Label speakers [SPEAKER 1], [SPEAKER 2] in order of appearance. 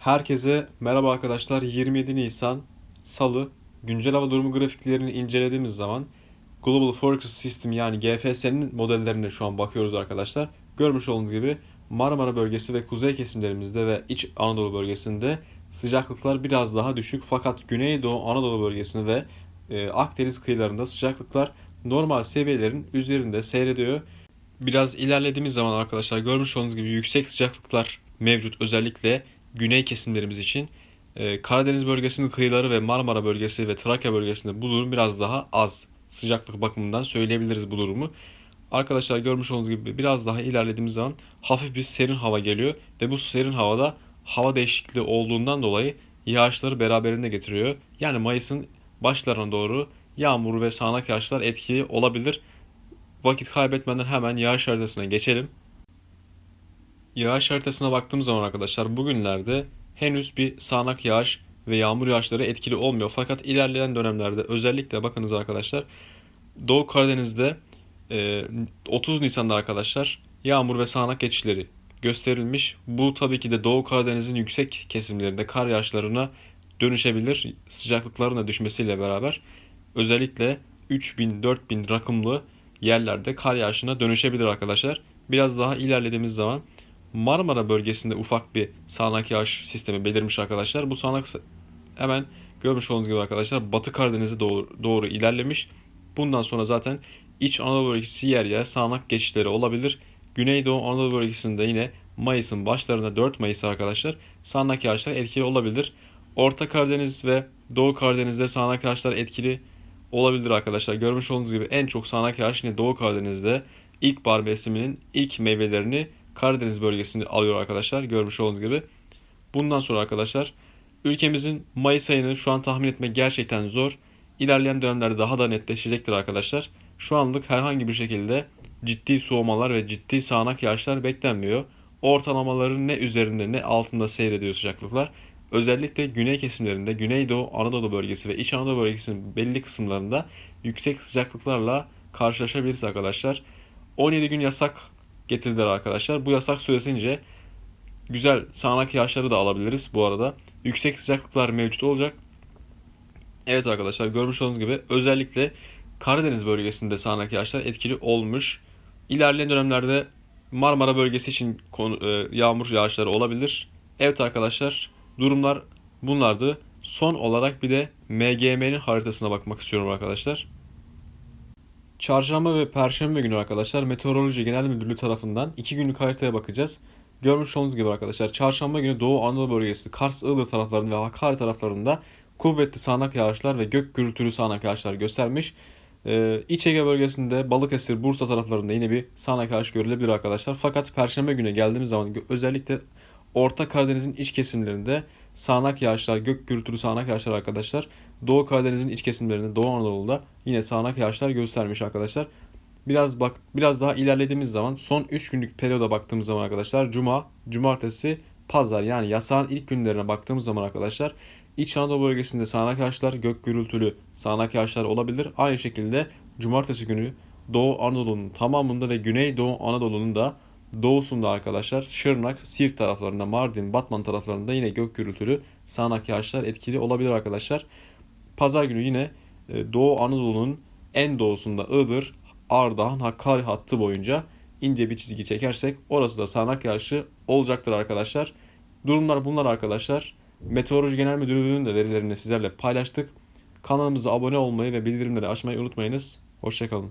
[SPEAKER 1] Herkese merhaba arkadaşlar. 27 Nisan Salı güncel hava durumu grafiklerini incelediğimiz zaman Global Forecast System yani GFS'nin modellerine şu an bakıyoruz arkadaşlar. Görmüş olduğunuz gibi Marmara bölgesi ve kuzey kesimlerimizde ve iç Anadolu bölgesinde sıcaklıklar biraz daha düşük. Fakat Güneydoğu Anadolu bölgesinde ve e, Akdeniz kıyılarında sıcaklıklar normal seviyelerin üzerinde seyrediyor. Biraz ilerlediğimiz zaman arkadaşlar görmüş olduğunuz gibi yüksek sıcaklıklar mevcut özellikle güney kesimlerimiz için. Ee, Karadeniz bölgesinin kıyıları ve Marmara bölgesi ve Trakya bölgesinde bu durum biraz daha az. Sıcaklık bakımından söyleyebiliriz bu durumu. Arkadaşlar görmüş olduğunuz gibi biraz daha ilerlediğimiz zaman hafif bir serin hava geliyor ve bu serin havada hava değişikliği olduğundan dolayı yağışları beraberinde getiriyor. Yani Mayıs'ın başlarına doğru yağmur ve sağanak yağışlar etkili olabilir. Vakit kaybetmeden hemen yağış haritasına geçelim. Yağış haritasına baktığımız zaman arkadaşlar bugünlerde henüz bir sağanak yağış ve yağmur yağışları etkili olmuyor. Fakat ilerleyen dönemlerde özellikle bakınız arkadaşlar Doğu Karadeniz'de e, 30 Nisan'da arkadaşlar yağmur ve sağanak geçişleri gösterilmiş. Bu tabii ki de Doğu Karadeniz'in yüksek kesimlerinde kar yağışlarına dönüşebilir. Sıcaklıkların da düşmesiyle beraber özellikle 3000-4000 rakımlı yerlerde kar yağışına dönüşebilir arkadaşlar. Biraz daha ilerlediğimiz zaman Marmara bölgesinde ufak bir sağanak yağış sistemi belirmiş arkadaşlar. Bu sağanak hemen görmüş olduğunuz gibi arkadaşlar Batı Karadeniz'e doğru, doğru ilerlemiş. Bundan sonra zaten İç Anadolu bölgesi yer yer sağanak geçişleri olabilir. Güneydoğu Anadolu bölgesinde yine Mayıs'ın başlarında 4 Mayıs arkadaşlar sağanak yağışlar etkili olabilir. Orta Karadeniz ve Doğu Karadeniz'de sağanak yağışlar etkili olabilir arkadaşlar. Görmüş olduğunuz gibi en çok sağanak yağış yine Doğu Karadeniz'de ilkbahar mevsiminin ilk meyvelerini Karadeniz bölgesinde alıyor arkadaşlar. Görmüş olduğunuz gibi. Bundan sonra arkadaşlar ülkemizin Mayıs ayını şu an tahmin etmek gerçekten zor. İlerleyen dönemlerde daha da netleşecektir arkadaşlar. Şu anlık herhangi bir şekilde ciddi soğumalar ve ciddi sağanak yağışlar beklenmiyor. Ortalamaların ne üzerinde ne altında seyrediyor sıcaklıklar. Özellikle güney kesimlerinde, Güneydoğu Anadolu bölgesi ve İç Anadolu bölgesinin belli kısımlarında yüksek sıcaklıklarla karşılaşabiliriz arkadaşlar. 17 gün yasak getirdiler arkadaşlar. Bu yasak süresince güzel sağanak yağışları da alabiliriz bu arada. Yüksek sıcaklıklar mevcut olacak. Evet arkadaşlar görmüş olduğunuz gibi özellikle Karadeniz bölgesinde sağanak yağışlar etkili olmuş. İlerleyen dönemlerde Marmara bölgesi için e, yağmur yağışları olabilir. Evet arkadaşlar durumlar bunlardı. Son olarak bir de MGM'nin haritasına bakmak istiyorum arkadaşlar. Çarşamba ve Perşembe günü arkadaşlar Meteoroloji Genel Müdürlüğü tarafından 2 günlük haritaya bakacağız. Görmüş olduğunuz gibi arkadaşlar çarşamba günü Doğu Anadolu bölgesi, Kars, Iğdır taraflarında ve Hakkari taraflarında kuvvetli sağanak yağışlar ve gök gürültülü sağanak yağışlar göstermiş. Ee, İç Ege bölgesinde Balıkesir, Bursa taraflarında yine bir sağanak yağış görülebilir arkadaşlar. Fakat Perşembe günü geldiğimiz zaman özellikle Orta Karadeniz'in iç kesimlerinde sağanak yağışlar, gök gürültülü sağanak yağışlar arkadaşlar. Doğu Karadeniz'in iç kesimlerinde, Doğu Anadolu'da yine sağanak yağışlar göstermiş arkadaşlar. Biraz bak biraz daha ilerlediğimiz zaman son 3 günlük periyoda baktığımız zaman arkadaşlar cuma, cumartesi, pazar yani yasağın ilk günlerine baktığımız zaman arkadaşlar İç Anadolu bölgesinde sağanak yağışlar, gök gürültülü sağanak yağışlar olabilir. Aynı şekilde cumartesi günü Doğu Anadolu'nun tamamında ve Güneydoğu Anadolu'nun da doğusunda arkadaşlar Şırnak, Siirt taraflarında, Mardin, Batman taraflarında yine gök gürültülü sağanak yağışlar etkili olabilir arkadaşlar. Pazar günü yine e, Doğu Anadolu'nun en doğusunda Iğdır, Ardahan, Hakkari hattı boyunca ince bir çizgi çekersek orası da sağanak yağışı olacaktır arkadaşlar. Durumlar bunlar arkadaşlar. Meteoroloji Genel Müdürlüğü'nün de verilerini sizlerle paylaştık. Kanalımıza abone olmayı ve bildirimleri açmayı unutmayınız. Hoşçakalın.